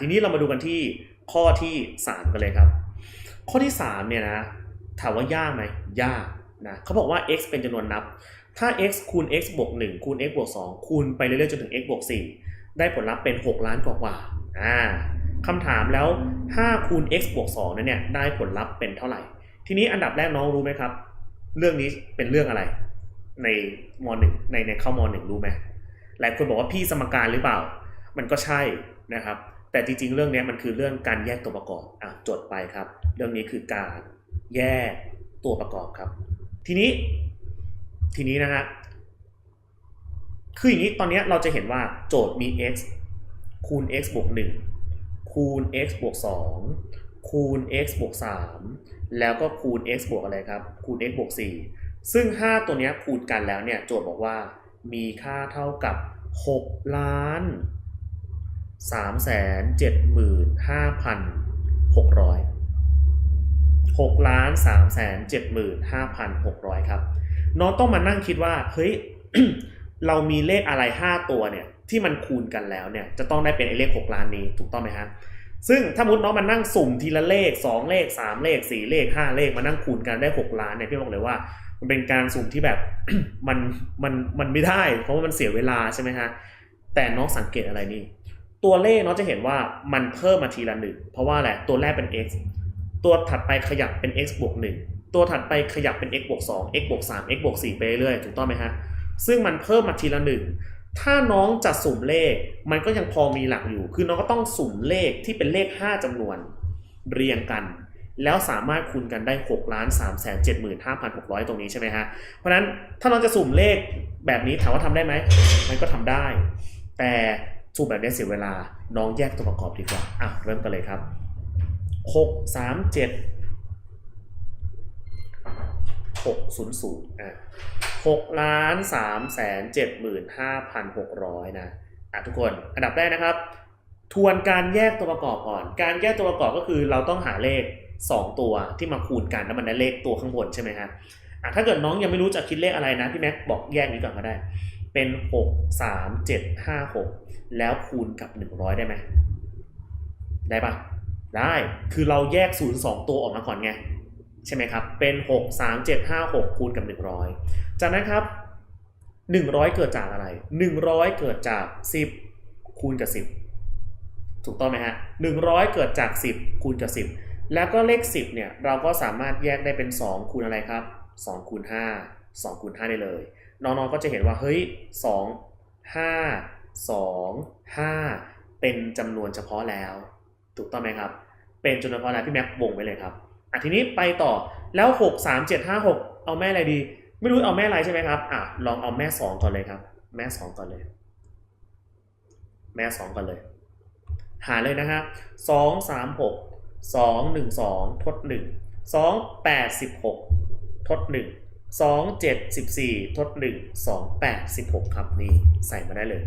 ทีนี้เรามาดูกันที่ข้อที่ 3 กันเลยครับ ข้อที่ 3 เนี่ยนะถามว่ายากไหมยากนะเขาบอกว่า x เป็นจำนวนนับ ถ้า x คูณ x บวก1คูณ x บวก2คูณไปเรื่อยๆจนถึง x บวก4ได้ผลลัพธ์เป็น 6 ล้านกว่าๆอ่าคำถามแล้ว 5 คูณ x บวก2นั้นเนี่ยได้ผลลัพธ์เป็นเท่าไหร่ ทีนี้อันดับแรกน้องรู้ไหมครับ เรื่องนี้เป็นเรื่องอะไร ในมหนึ่งในในเข้ามหนึ่งรู้ไหมหลายคนบอกว่าพี่สมการหรือเปล่า มันก็ใช่นะครับ แต่จริง ๆ เรื่องนี้มันคือเรื่องการแยกตัวประกอบอะจดไปครับ เรื่องนี้คือการแยกตัวประกอบครับ ทีนี้ทีนี้นะฮะคืออย่างนี้ตอนนี้เราจะเห็นว่าโจทย์มี x คูณ x บวก1คูณ x บวก2คูณ x บวก3แล้วก็คูณ x บวกอะไรครับ คูณ x บวก4ซึ่ง 5 ตัวนี้คูณกันแล้วเนี่ยโจทย์บอกว่ามีค่าเท่ากับ 6 ล้าน 3 7 5 6 0 0 6ล้าน3 7 5 6 0 0 ครับ น้องต้องมานั่งคิดว่า เฮ้ย เรามีเลขอะไร 5 ตัวเนี่ย ที่มันคูณกันแล้วเนี่ย จะต้องได้เป็นไอ้เลข 6 ล้านนี้ถูกต้องไหมฮะ ซึ่งถ้ามุดน้องมานั่งสุ่มทีละเลข 2 เลข 3 เลข 4 เลข 5 เลขมานั่งคูณกันได้ 6 ล้านเนี่ยพี่บอกเลยว่า มันเป็นการสุ่มที่แบบมันมันมันไม่ได้ เพราะว่ามันเสียเวลาใช่ไหมฮะ แต่น้องสังเกตอะไรนี่ ตัวเลขเน้องจะเห็นว่ามันเพิ่มมาทีละหนึ่งเพราะว่าอะไรตัวแรกเป็น x ตัวถัดไปขยับเป็น x บวก1ตัวถัดไปขยับเป็น x บวก2 x บวก3 x บวก4ไปเรื่อยถูกต้องไหมฮะซึ่งมันเพิ่มมาทีละหนึ่งถ้าน้องจะสุ่มเลข มันก็ยังพอมีหลักอยู่ คือน้องก็ต้องสุ่มเลขที่เป็นเลข 5จำนวน เรียงกัน แล้วสามารถคูณกันได้6ล้าน3 7 5 6 0 0 ตรงนี้ใช่ไหมฮะ เพราะฉะนั้นถ้าน้องจะสุ่มเลขแบบนี้ถามว่าทำได้ไหม มันก็ทำได้ แต่ สุ่มแบบนี้เสียเวลาน้องแยกตัวประกอบดีกว่าอะเริ่มกันเลยครับ 6 3 7 6 0 0อะ6ล้าน3แสน7หมื่น5,600นะอะทุกคนอันดับแรกนะครับ ทวนการแยกตัวประกอบก่อน การแยกตัวประกอบก็คือเราต้องหาเลข 2 ตัวที่มาคูณกันแล้วมันได้เลขตัวข้างบนใช่ไหมฮะอะถ้าเกิดน้องยังไม่รู้จะคิดเลขอะไรนะพี่แม็กบอกแยกนี้ก่อนก็ได้ เป็น 6 3 7 5 6 แล้วคูณกับ 100 ได้ไหม ได้ปะได้ คือเราแยก 0 2 ตัวออกมาก่อนไง ใช่ไหมครับ เป็น 6 3 7 5 6 คูณกับ 100 จากนั้นครับ 100 เกิดจากอะไร 100 เกิดจาก 10 คูณกับ 10 ถูกต้องไหมฮะ 100 เกิดจาก 10 คูณกับ 10 แล้วก็เลข 10 เนี่ย เราก็สามารถแยกได้เป็น 2 คูณอะไรครับ 2 คูณ 5 2 คูณ 5 ได้เลย น้องๆก็จะเห็นว่าเฮ้ย2 5 2 5เป็นจำนวนเฉพาะแล้ว ถูกต้องไหมครับ เป็นจำนวนเฉพาะแล้วพี่แม็กวงไว้เลยครับอะทีนี้ไปต่อแล้ว6 3 7 5 6เอาแม่อะไรดี ไม่รู้เอาแม่อะไรใช่ไหมครับอะลองเอาแม่2ก่อนเลยครับ แม่2ก่อนเลย แม่2ก่อนเลย หาเลยนะครับ2 3 6 2 1 2ทด1 2 8 16ทด1 2 7 14 ทด 1 2 8 16 ครับ นี่ใส่มาได้เลย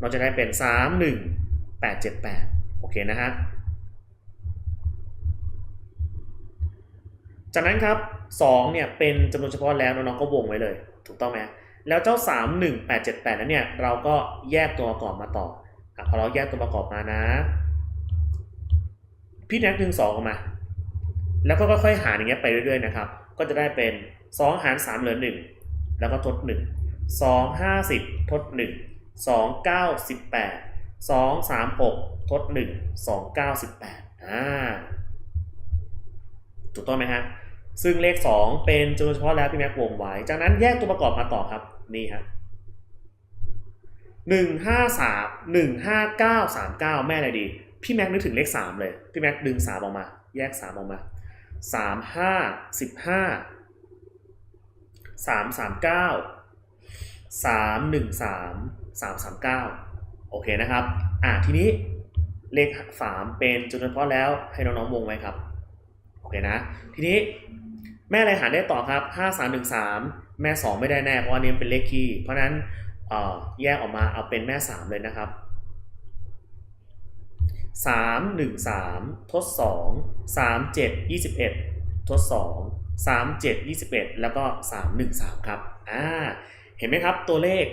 เราจะได้เป็น 3 1 8 7 8 โอเคนะฮะ จากนั้นครับ 2 เนี่ย เป็นจำนวนเฉพาะแล้วน้องๆก็วงไว้เลย ถูกต้องไหมแล้วเจ้า 3 1 8 7 8 นั้นเนี่ย เราก็แยกตัวประกอบมาต่ออพอเราแยกตัวประกอบมานะ พี่แนกดึง2ออกมา แล้วก็ค่อยๆหารอย่างเงี้ยไปเรื่อยๆนะครับ ก็จะได้เป็น 2 หาร 3 เหลือ 1 แล้วก็ทด 1 2 50 ทด 1 2 9 18 2 3 6 ทด 1 2 9 18อ่าถูกต้องไหมฮะ ซึ่งเลข 2 เป็นจำนวนเฉพาะแล้วพี่แม็กวงไว้ จากนั้นแยกตัวประกอบมาต่อครับ นี่ครับหนึ่งห้าสามหนึ่งห้าเก้าสามเก้าแม่อะไรดี พี่แม็กนึกถึงเลขสามเลย พี่แม็กดึงสามออกมา แยกสามออกมาสามห้าสิบห้า สามสามเก้าสามหนึ่งสามสามสามเก้าโอเคนะครับ อะทีนี้เลขสามเป็นจำนวนเฉพาะแล้วให้น้องๆวงไว้ครับ โอเคนะ ทีนี้แม่อะไรหารได้ต่อครับ5 3 1 3แม่2ไม่ได้แน่ เพราะอันนี้เป็นเลขคี่ เพราะนั้นแยกออกมาเอาเป็นแม่3เลยนะครับ3 1 3ทด2 3 7 21ทด2 3 7 21 แล้วก็ 3 1 3 ครับอ่าเห็นไหมครับตัวเลข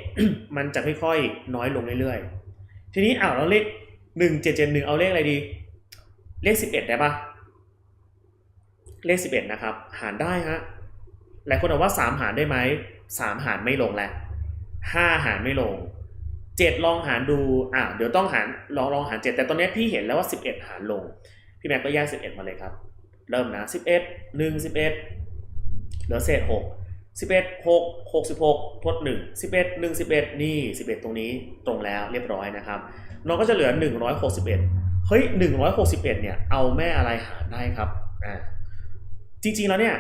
มันจะค่อยๆ น้อยลงเรื่อยๆ ทีนี้อ้าวแล้วเลขหนึ่งเจ็ดเจ็ดหนึ่งเอาเลขอะไรดี เลขสิบเอ็ดได้ปะเลขสิบเอ็ดนะครับ หารได้ฮะหลายคนบอกว่าสามหารได้ไหมสามหารไม่ลงแหละห้าหารไม่ลงเจ็ดลองหารดูอ่าเดี๋ยวต้องหารลองลองหารเจ็ดแต่ตอนนี้พี่เห็นแล้วว่าสิบเอ็ดหารลง พี่แม็กก็แยกสิบเอ็ดมาเลยครับ เริ่มนะสิบเอ็ดหนึ่งสิบเหลือเศษหกสิบเอ็ดหกหกสิบหกทดหนึ่งสิบเอ็ดหนึ่งสิบเอ็ดนี่สิบเอ็ดตรงนี้ตรงแล้วเรียบร้อยนะครับ น้องก็จะเหลือหนึ่งร้อยหกสิบเอ็ดเฮ้ยหนึ่งร้อยหกสิบเอ็ดเนี่ย เอาแม่อะไรหารได้ครับ อ่า จริงๆ แล้วเนี่ย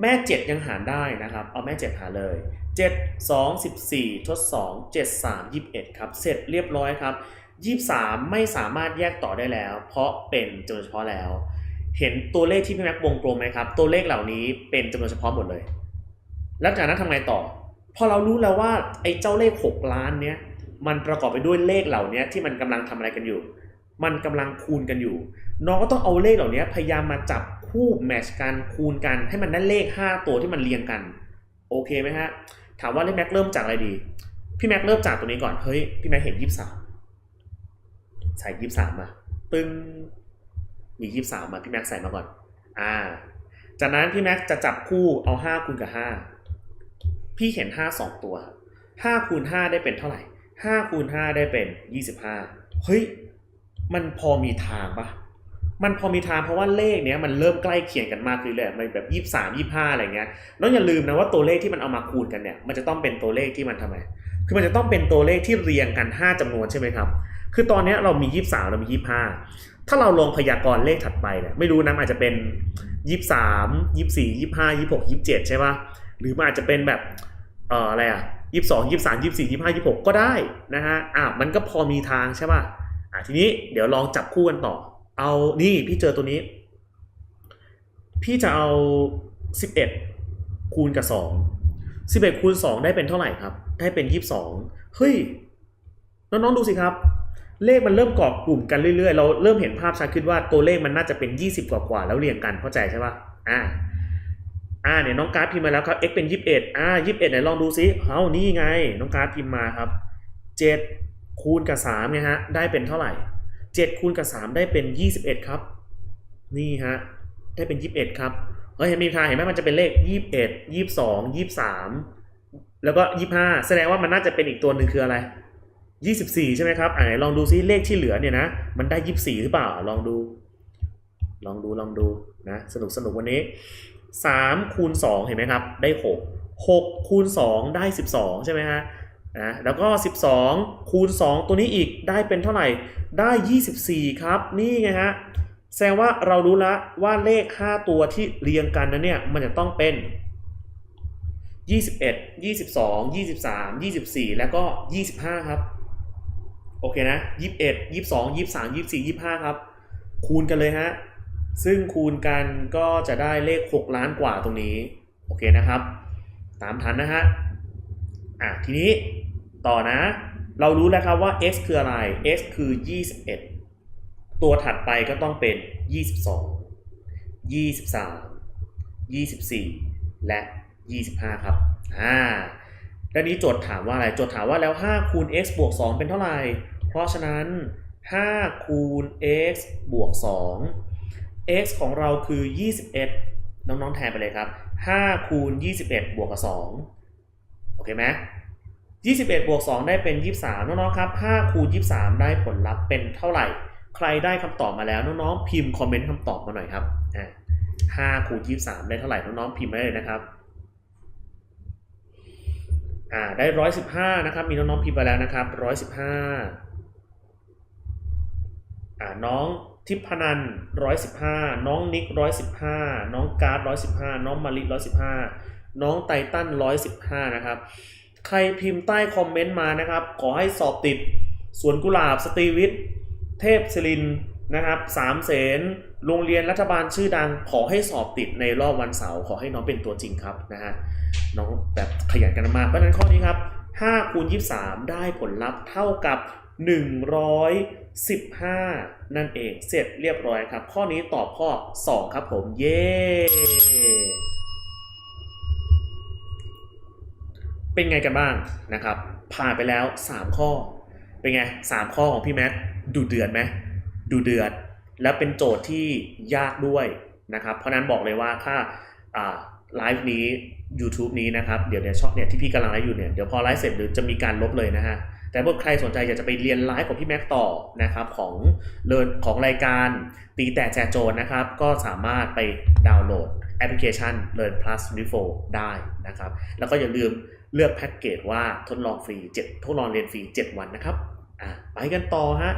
แม่เจ็ดยังหารได้นะครับ เอาแม่เจ็ดหารเลยเจ็ดสองสิบสี่ทดสองเจ็ดสามยี่สิบเอ็ดครับ เสร็จเรียบร้อยครับยี่สามไม่สามารถแยกต่อได้แล้ว เพราะเป็นจำนวนเฉพาะแล้ว เห็นตัวเลขที่พี่แม็กวงกลมไหมครับ ตัวเลขเหล่านี้เป็นจำนวนเฉพาะหมดเลย แล้วจากนั้นทำไงต่อ พอเรารู้แล้วว่าไอ้เจ้าเลข 6 ล้านเนี้ยมันประกอบไปด้วยเลขเหล่านี้ที่มันกำลังทำอะไรกันอยู่ มันกำลังคูณกันอยู่ น้องก็ต้องเอาเลขเหล่านี้พยายามมาจับคู่แมชกันคูณกันให้มันได้เลข 5 ตัวที่มันเรียงกัน โอเคไหมฮะ ถามว่าพี่แม็กเริ่มจากอะไรดี พี่แม็กเริ่มจากตัวนี้ก่อน เฮ้ย พี่แม็กเห็น23ใส่23มา ตึ้ง มี23มาพี่แม็กใส่มาก่อน อ่า จากนั้นพี่แม็กจะจับคู่เอา5คูณกับ5พี่เห็น5 2ตัว5คูณ5ได้เป็นเท่าไหร่5คูณ5ได้เป็น25เฮ้ย มันพอมีทางปะมันพอมีทางเพราะว่าเลขเนี้ยมันเริ่มใกล้เคียงกันมากขึ้นเลยมันแบบ23 25อะไรเงี้ยน้องอย่าลืมนะว่าตัวเลขที่มันเอามาคูณกันเนี่ย มันจะต้องเป็นตัวเลขที่มันทำไม คือมันจะต้องเป็นตัวเลขที่เรียงกัน 5จำนวนใช่ไหมครับ คือตอนเนี้ยเรามี 23 เรามี 25 ถ้าเราลงพยากรณ์เลขถัดไปเนี่ยไม่รู้นะอาจจะเป็น23 24 25 26 27ใช่ปะหรือมันอาจจะเป็นแบบเอ่ออะไรอะ22 23 24 25 26ก็ได้นะฮะอะมันก็พอมีทางใช่ป่ะอะทีนี้เดี๋ยวลองจับคู่กันต่อ เอานี่พี่เจอตัวนี้ พี่จะเอา11คูณกับ2 11คูณ2ได้เป็นเท่าไหร่ครับ ได้เป็น22เฮ้ยน้องๆดูสิครับ เลขมันเริ่มเกาะกลุ่มกันเรื่อยๆ เราเริ่มเห็นภาพชัดขึ้นว่าตัวเลขมันน่าจะเป็น 20 กว่าๆแล้วเรียงกันเข้าใจใช่ป่ะอ่าอ่าเนี่ยน้องการ์ดพิมพ์มาแล้วครับ x เป็น 21อ่า21ไหนลองดูซิเอานี่ไง น้องการ์ดพิมพ์มาครับ 7 คูณกับ3เนี่ยฮะได้เป็นเท่าไหร่ 7 คูณกับ 3 ได้เป็น 21 ครับ นี่ฮะได้เป็น 21 ครับเฮ้ยเห็นมีทางเห็นไหมมันจะเป็นเลข 21 22 23 แล้วก็ 25 แสดงว่ามันน่าจะเป็นอีกตัวหนึ่งคืออะไร 24 ใช่ไหมครับอ่าไหนลองดูซิเลขที่เหลือเนี่ยนะมันได้ 24 หรือเปล่าลองดู ลองดูลองดูนะสนุกสนุกวันนี้ 3 คูณ 2 เห็นไหมครับ ได้ 6 6 คูณ 2 ได้ 12 ใช่ไหมฮะนะแล้วก็ 12 คูณ 2 ตัวนี้อีกได้เป็นเท่าไหร่ได้ 24 ครับ นี่ไงฮะแสดงว่าเรารู้แล้วว่าเลข 5 ตัวที่เรียงกันนั้นเนี่ยมันจะต้องเป็น 21 22 23 24 แล้วก็ 25 ครับ โอเคนะ21 22 23 24 25ครับ คูณกันเลยฮะ ซึ่งคูณกันก็จะได้เลข6ล้านกว่าตรงนี้ โอเคนะครับ ตามทันนะฮะ อะ ทีนี้ต่อนะ เรารู้แล้วครับว่า x คืออะไร x คือ 21 ตัวถัดไปก็ต้องเป็น 22 23 24 และ 25 ครับ อ่าและนี้โจทย์ถามว่าอะไร โจทย์ถามว่าแล้ว 5 คูณ x บวก 2 เป็นเท่าไหร่ เพราะฉะนั้น5คูณ x บวก 2 x ของเราคือ 21 น้องๆแทนไปเลยครับ5คูณ 21 บวกกับ 2 โอเคไหม21 บวก 2 ได้เป็น 23 น้องๆครับ5คูณ 23 ได้ผลลัพธ์เป็นเท่าไหร่ ใครได้คำตอบมาแล้ว น้องๆ พิมพ์คอมเมนต์คำตอบมาหน่อยครับ5คูณ 23 ได้เท่าไหร่ น้องๆ พิมพ์มาเลยนะครับอ่าได้ 115 นะครับ มีน้องๆ พิมพ์ไปแล้วนะครับ 115 น้องทิพนัน115น้องนิก115น้องการ์ด115น้องมาริ115น้องไตตัน115นะครับ ใครพิมพ์ใต้คอมเมนต์มานะครับ ขอให้สอบติดสวนกุหลาบสตรีวิทย์เทพศิรินนะครับสามเสนโรงเรียนรัฐบาลชื่อดัง ขอให้สอบติดในรอบวันเสาร์ขอให้น้องเป็นตัวจริงครับนะฮะน้องแบบขยันกันมากเพราะฉะนั้นข้อนี้ครับ5คูณ23 ได้ผลลัพธ์เท่ากับ 115 นั่นเองเสร็จเรียบร้อยครับ ข้อนี้ตอบข้อ 2 ครับผมเย้เป็นไงกันบ้างนะครับผ่านไปแล้ว 3 ข้อ เป็นไง 3 ข้อของพี่แม็กดูเดือดไหมดูเดือด แล้วเป็นโจทย์ที่ยากด้วยนะครับเพราะนั้นบอกเลยว่าถ้าอ่าไลฟ์นี้ YouTube นี้นะครับ เดี๋ยวเนี่ยช่องเนี่ยที่พี่กำลังไลฟ์อยู่เนี่ย เดี๋ยวพอไลฟ์เสร็จเดี๋ยวจะมีการลบเลยนะฮะ แต่ถ้าใครสนใจอยากจะไปเรียนไลฟ์ของพี่แม็กต่อนะครับของเรียนของรายการตีแต่แจกโจรนะครับ ก็สามารถไปดาวน์โหลดแอปพลิเคชัน Learn Plus 24ได้นะครับ แล้วก็อย่าลืมเลือกแพ็กเกจว่าทดลองฟรี 7 ทดลองเรียนฟรี 7 วันนะครับ อะไปกันต่อฮะ